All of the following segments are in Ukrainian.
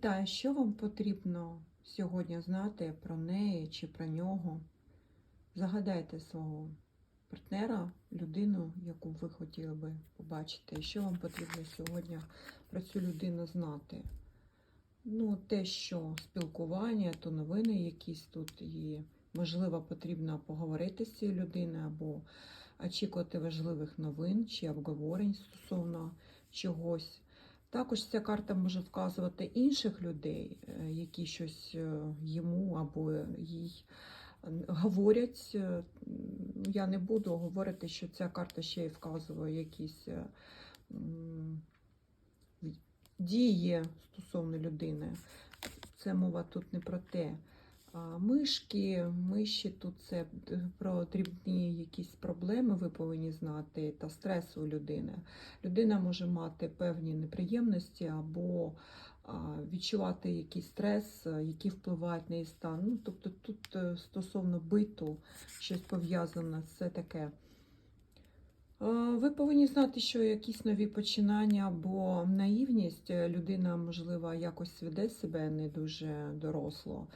Та що вам потрібно сьогодні знати про неї чи про нього? Загадайте свого партнера, людину, яку ви хотіли би побачити. Що вам потрібно сьогодні про цю людину знати? Ну, те, що спілкування, то новини якісь тут і, можливо, потрібно поговорити з цією людиною або очікувати важливих новин чи обговорень стосовно чогось. Також ця карта може вказувати інших людей, е, які щось е, йому або їй е, говорять. Я не буду говорити, що ця карта ще й вказує якісь дії стосовно людини. Це мова тут не про те. Мишки, миші тут це про дрібні якісь проблеми ви повинні знати та стрес у людини. Людина може мати певні неприємності або відчувати якийсь стрес, який впливає на її стан. Ну, тобто тут е, стосовно биту щось пов'язане, це таке. Е, Ви повинні знати, що якісь нові починання або наївність е, людина, можливо, якось веде себе не дуже доросло,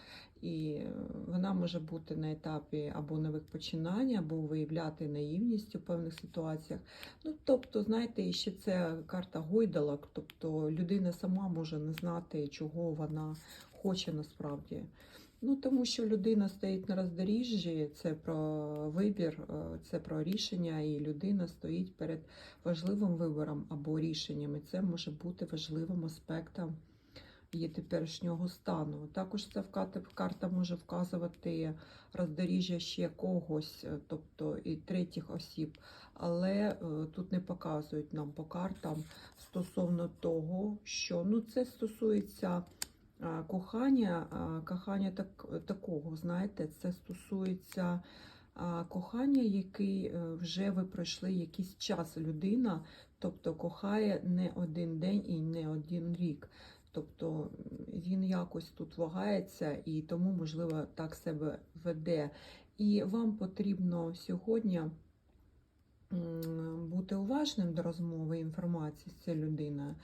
і вона може бути на етапі або нових починань, або виявляти наївність у певних ситуаціях. Ну, тобто, знаєте, ще це карта гойдалок, тобто людина сама може не знати, чого вона хоче насправді. Ну, тому що людина стоїть на роздоріжжі, це про вибір, е, це про рішення, і людина стоїть перед важливим вибором або рішенням. І це може бути важливим аспектом її теперішнього стану. Також ця карта може вказувати роздоріжжя ще когось, е, тобто і третіх осіб, але е, тут не показують нам по картам стосовно того, що ну, це стосується. Кохання, кохання так, такого, знаєте, це стосується кохання, який е, вже ви пройшли якийсь час. Людина, тобто кохає не один день і не один рік. Тобто він якось тут вагається і тому, можливо, так себе веде. І вам потрібно сьогодні бути уважним до розмови інформації з цією людиною,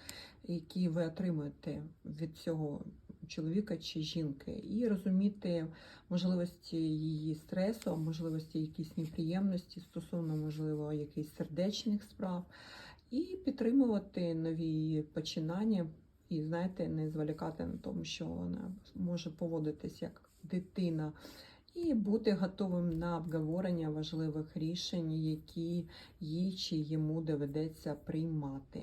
які ви отримуєте від цього чоловіка чи жінки, і розуміти можливості її стресу, можливості якісь неприємності стосовно, можливо, якихось сердечних справ, і підтримувати нові починання. І знаєте, не зволікати на тому, що вона може поводитись як дитина, і бути готовим на обговорення важливих рішень, які їй чи йому доведеться приймати.